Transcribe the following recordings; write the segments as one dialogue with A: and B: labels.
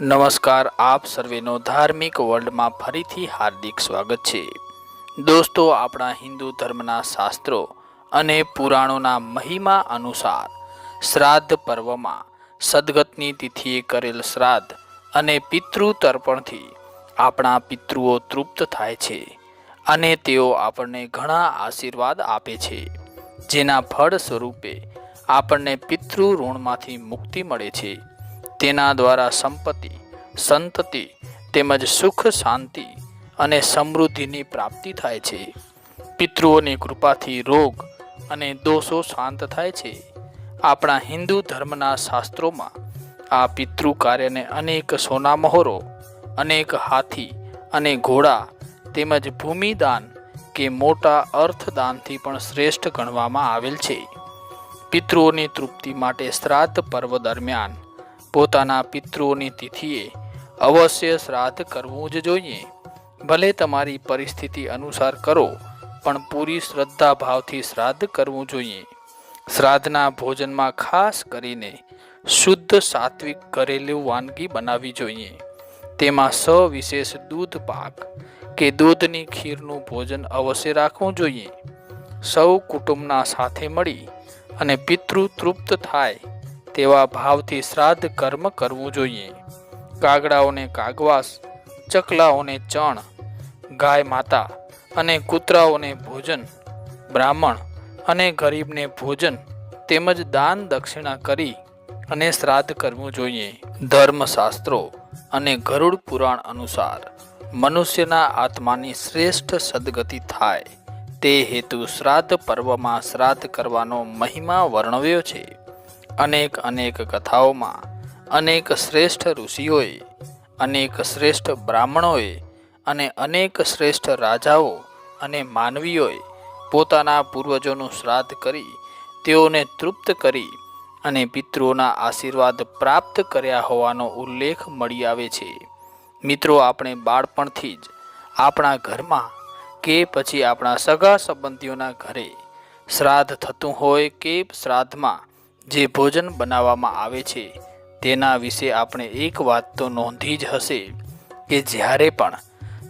A: નમસ્કાર, આપ સર્વેનો ધાર્મિક વર્લ્ડમાં ફરીથી હાર્દિક સ્વાગત છે. દોસ્તો, આપણા હિન્દુ ધર્મના શાસ્ત્રો અને પુરાણોના મહિમા અનુસાર શ્રાદ્ધ પર્વમાં સદગતની તિથિએ કરેલ શ્રાદ્ધ અને પિતૃ તર્પણથી આપણા પિતૃઓ તૃપ્ત થાય છે અને તેઓ આપણને ઘણા આશીર્વાદ આપે છે. જેના ફળ સ્વરૂપે આપણને પિતૃ ઋણમાંથી મુક્તિ મળે છે. તેના દ્વારા સંપત્તિ, સંતતિ તેમજ સુખ, શાંતિ અને સમૃદ્ધિની પ્રાપ્તિ થાય છે. પિતૃઓની કૃપાથી રોગ અને દોષો શાંત થાય છે. આપણા હિન્દુ ધર્મના શાસ્ત્રોમાં આ પિતૃ કાર્યને અનેક સોના મહોરો અનેક હાથી અને ઘોડા તેમજ ભૂમિદાન કે મોટા અર્થદાનથી પણ શ્રેષ્ઠ ગણવામાં આવેલ છે. પિતૃઓની તૃપ્તિ માટે શ્રાદ્ધ પર્વ દરમિયાન પોતાના પિતૃઓની તિથિએ અવશ્ય શ્રાદ્ધ કરવું જ જોઈએ. ભલે તમારી પરિસ્થિતિ અનુસાર કરો, પણ પૂરી શ્રદ્ધા ભાવથી શ્રાદ્ધ કરવું જોઈએ. શ્રાદ્ધના ભોજનમાં ખાસ કરીને શુદ્ધ સાત્વિક ઘરેલું વાનગી બનાવવી જોઈએ. તેમાં સવિશેષ દૂધ પાક કે દૂધની ખીરનું ભોજન અવશ્ય રાખવું જોઈએ. સૌ કુટુંબના સાથે મળી અને પિતૃ તૃપ્ત થાય તેવા ભાવથી શ્રાદ્ધ કર્મ કરવું જોઈએ. કાગડાઓને કાગવાસ, ચકલાઓને ચણ, ગાય માતા અને કૂતરાઓને ભોજન, બ્રાહ્મણ અને ગરીબને ભોજન તેમજ દાન દક્ષિણા કરી અને શ્રાદ્ધ કરવું જોઈએ. ધર્મશાસ્ત્રો અને ગરુડ પુરાણ અનુસાર મનુષ્યના આત્માની શ્રેષ્ઠ સદગતિ થાય. તે હેતુ શ્રાદ્ધ પર્વમાં શ્રાદ્ધ કરવાનો મહિમા વર્ણવ્યો છે. અનેક અનેક કથાઓમાં અનેક શ્રેષ્ઠ ઋષિઓએ, અનેક શ્રેષ્ઠ બ્રાહ્મણોએ અને અનેક શ્રેષ્ઠ રાજાઓ અને માનવીઓએ પોતાના પૂર્વજોનું શ્રાદ્ધ કરી, તેઓને તૃપ્ત કરી અને પિતૃઓના આશીર્વાદ પ્રાપ્ત કર્યા હોવાનો ઉલ્લેખ મળી આવે છે. મિત્રો, આપણે બાળપણથી જ આપણા ઘરમાં કે પછી આપણા સગા સંબંધીઓના ઘરે શ્રાદ્ધ થતું હોય કે શ્રાદ્ધમાં જે ભોજન બનાવવામાં આવે છે, તેના વિશે આપણે એક વાત તો નોંધી જ હશે કે જ્યારે પણ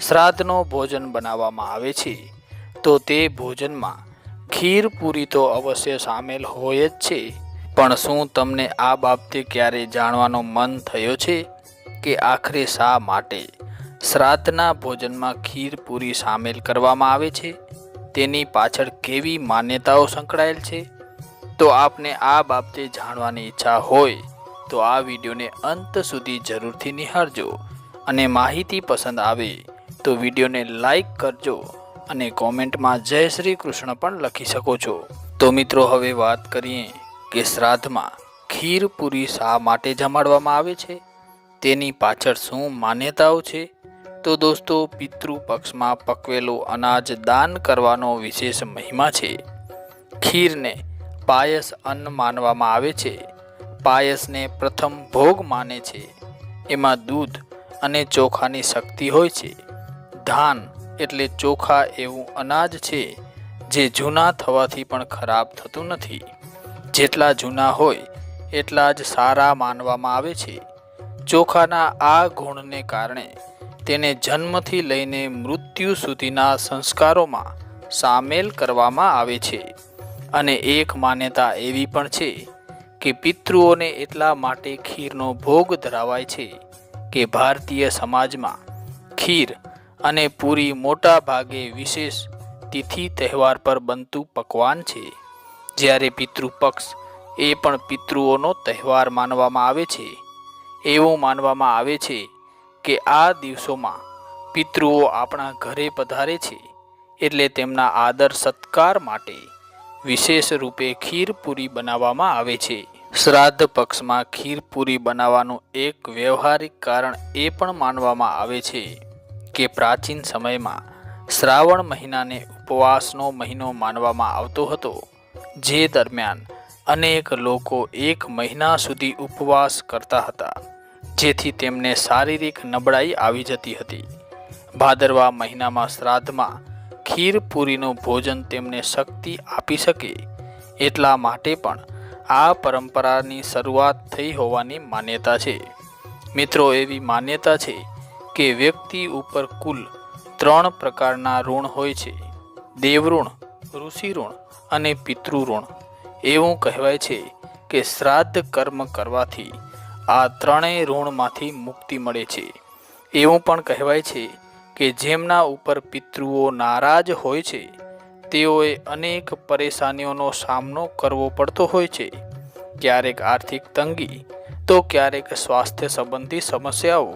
A: શ્રાદ્ધનો ભોજન બનાવવામાં આવે છે, તો તે ભોજનમાં ખીર પૂરી તો અવશ્ય સામેલ હોય જ છે. પણ શું તમને આ બાબતે ક્યારે જાણવાનો મન થયો છે કે આખરે શા માટે શ્રાદ્ધના ભોજનમાં ખીર પૂરી સામેલ કરવામાં આવે છે? તેની પાછળ કેવી માન્યતાઓ સંકળાયેલ છે? તો આપને આ બાબતે જાણવાની ઈચ્છા હોય તો આ વિડીયોને અંત સુધી જરૂરથી નિહાળજો અને માહિતી પસંદ આવે તો વિડીયોને લાઈક કરજો અને કોમેન્ટમાં જય શ્રી કૃષ્ણ પણ લખી શકો છો. તો મિત્રો, હવે વાત કરીએ કે શ્રાદ્ધમાં ખીર પૂરી શા માટે જમાડવામાં આવે છે? તેની પાછળ શું માન્યતાઓ છે? તો દોસ્તો પિતૃ પક્ષમાં પકવેલું અનાજ દાન કરવાનો વિશેષ મહિમા છે. ખીરને પાયસ અન્ન માનવામાં આવે છે. પાયસને પ્રથમ ભોગ માને છે. એમાં દૂધ અને ચોખાની શક્તિ હોય છે. ધાન એટલે ચોખા એવું અનાજ છે, જે જૂના થવાથી પણ ખરાબ થતું નથી. જેટલા જૂના હોય, એટલા જ સારા માનવામાં આવે છે. ચોખાના આ ગુણને કારણે તેને જન્મથી લઈને મૃત્યુ સુધીના સંસ્કારોમાં સામેલ કરવામાં આવે છે. અને એક માન્યતા એવી પણ છે કે પિતૃઓને એટલા માટે ખીરનો ભોગ ધરાવાય છે કે ભારતીય સમાજમાં ખીર અને પૂરી મોટા ભાગે વિશેષ તિથિ તહેવાર પર બનતું પકવાન છે. જ્યારે પિતૃપક્ષ એ પણ પિતૃઓનો તહેવાર માનવામાં આવે છે. એવું માનવામાં આવે છે કે આ દિવસોમાં પિતૃઓ આપણા ઘરે પધારે છે એટલે તેમના આદર સત્કાર માટે વિશેષ રૂપે ખીરપૂરી બનાવવામાં આવે છે. શ્રાદ્ધ પક્ષમાં ખીરપૂરી બનાવવાનું એક વ્યવહારિક કારણ એ પણ માનવામાં આવે છે કે પ્રાચીન સમયમાં શ્રાવણ મહિનાને ઉપવાસનો મહિનો માનવામાં આવતો હતો, જે દરમિયાન અનેક લોકો એક મહિના સુધી ઉપવાસ કરતા હતા, જેથી તેમને શારીરિક નબળાઈ આવી જતી હતી. ભાદરવા મહિનામાં શ્રાદ્ધમાં ખીર પૂરીનું ભોજન તેમને શક્તિ આપી શકે એટલા માટે પણ આ પરંપરાની શરૂઆત થઈ હોવાની માન્યતા છે. મિત્રો, એવી માન્યતા છે કે વ્યક્તિ ઉપર કુલ ત્રણ પ્રકારના ઋણ હોય છે. દેવઋણ ઋષિ ઋણ અને પિતૃઋણ. એવું કહેવાય છે કે શ્રાદ્ધ કર્મ કરવાથી આ ત્રણેય ઋણમાંથી મુક્તિ મળે છે. એવું પણ કહેવાય છે કે જેમના ઉપર પિતૃઓ નારાજ હોય છે, તેઓએ અનેક પરેશાનીઓનો સામનો કરવો પડતો હોય છે. ક્યારેક આર્થિક તંગી, તો ક્યારેક સ્વાસ્થ્ય સંબંધી સમસ્યાઓ,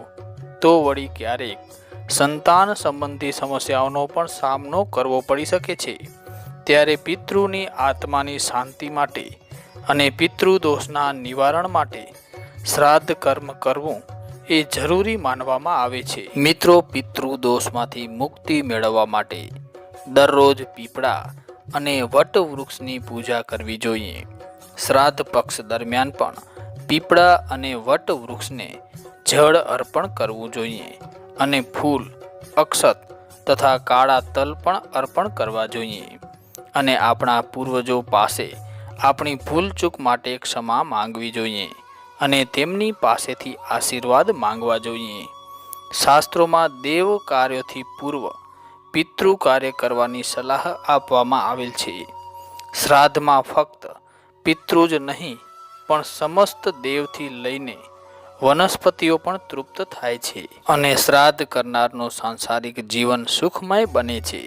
A: તો વળી ક્યારેક સંતાન સંબંધી સમસ્યાઓનો પણ સામનો કરવો પડી શકે છે. ત્યારે પિતૃની આત્માની શાંતિ માટે અને પિતૃદોષના નિવારણ માટે શ્રાદ્ધ કર્મ કરવું એ જરૂરી માનવામાં આવે છે. મિત્રો, પિતૃ દોષમાંથી મુક્તિ મેળવવા માટે દરરોજ પીપળા અને વટવૃક્ષની પૂજા કરવી જોઈએ. શ્રાદ્ધ પક્ષ દરમિયાન પણ પીપળા અને વટવૃક્ષને જળ અર્પણ કરવું જોઈએ અને ફૂલ, અક્ષત તથા કાળા તલ પણ અર્પણ કરવા જોઈએ. અને આપણા પૂર્વજો પાસે આપણી ભૂલચૂક માટે ક્ષમા માંગવી જોઈએ. અને તેમની પાસેથી આશીર્વાદ માંગવા જોઈએ. શાસ્ત્રોમાં દેવ કાર્યોથી પૂર્વ પિતૃ કાર્ય કરવાની સલાહ આપવામાં આવેલ છે. શ્રાદ્ધમાં ફક્ત પિતૃ જ નહીં, પણ સમસ્ત દેવથી લઈને વનસ્પતિઓ પણ તૃપ્ત થાય છે અને શ્રાદ્ધ કરનારનું સાંસારિક જીવન સુખમય બને છે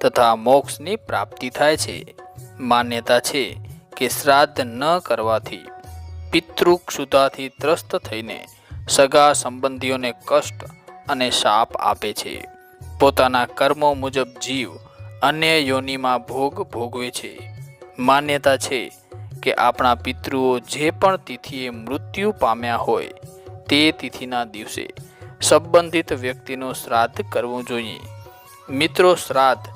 A: તથા મોક્ષની પ્રાપ્તિ થાય છે. માન્યતા છે કે શ્રાદ્ધ ન કરવાથી પિતૃક્ષુતાથી ત્રસ્ત થઈને સગા સંબંધીઓને કષ્ટ અને શાપ આપે છે. પોતાના કર્મો મુજબ જીવ અન્ય યોનિમાં ભોગ ભોગવે છે. માન્યતા છે કે આપણા પિતૃઓ જે પણ તિથિએ મૃત્યુ પામ્યા હોય, તે તિથિના દિવસે સંબંધિત વ્યક્તિનો શ્રાદ્ધ કરવો જોઈએ. મિત્રો, શ્રાદ્ધ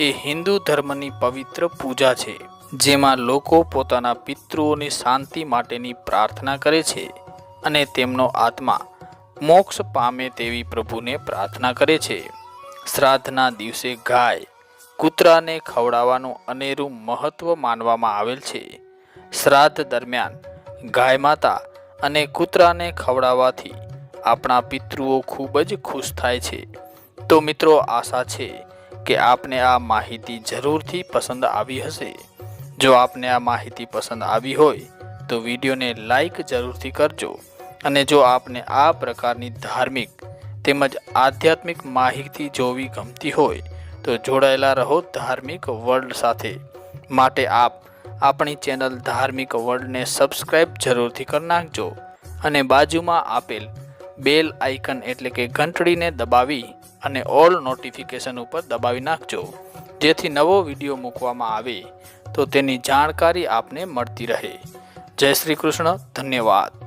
A: એ હિન્દુ ધર્મની પવિત્ર પૂજા છે. જેમાં લોકો પોતાના પિતૃઓની શાંતિ માટેની પ્રાર્થના કરે છે અને તેમનો આત્મા મોક્ષ પામે તેવી પ્રભુને પ્રાર્થના કરે છે. શ્રાદ્ધના દિવસે ગાય કૂતરાને ખવડાવવાનું અનેરું મહત્વ માનવામાં આવેલ છે. શ્રાદ્ધ દરમિયાન ગાય માતા અને કૂતરાને ખવડાવવાથી આપણા પિતૃઓ ખૂબ જ ખુશ થાય છે. તો મિત્રો આશા છે કે આપને આ માહિતી જરૂરથી પસંદ આવી હશે. જો આપને આ માહિતી પસંદ આવી હોય, તો વિડીયોને લાઈક જરૂરથી કરજો અને જો આપને આ પ્રકારની ધાર્મિક તેમજ આધ્યાત્મિક માહિતી જોવી ગમતી હોય, તો જોડાયેલા રહો ધાર્મિક વર્લ્ડ સાથે. માટે આપ આપણી ચેનલ ધાર્મિક વર્લ્ડને સબસ્ક્રાઈબ જરૂરથી કરી નાખજો અને બાજુમાં આપેલ બેલ આઇકન એટલે કે ઘંટડીને દબાવી અને ઓલ નોટિફિકેશન ઉપર દબાવી નાખજો. જેથી નવો વીડિયો મૂકવામાં આવે તો તેની જાણકારી આપને મળતી રહે. જય શ્રી કૃષ્ણ. ધન્યવાદ.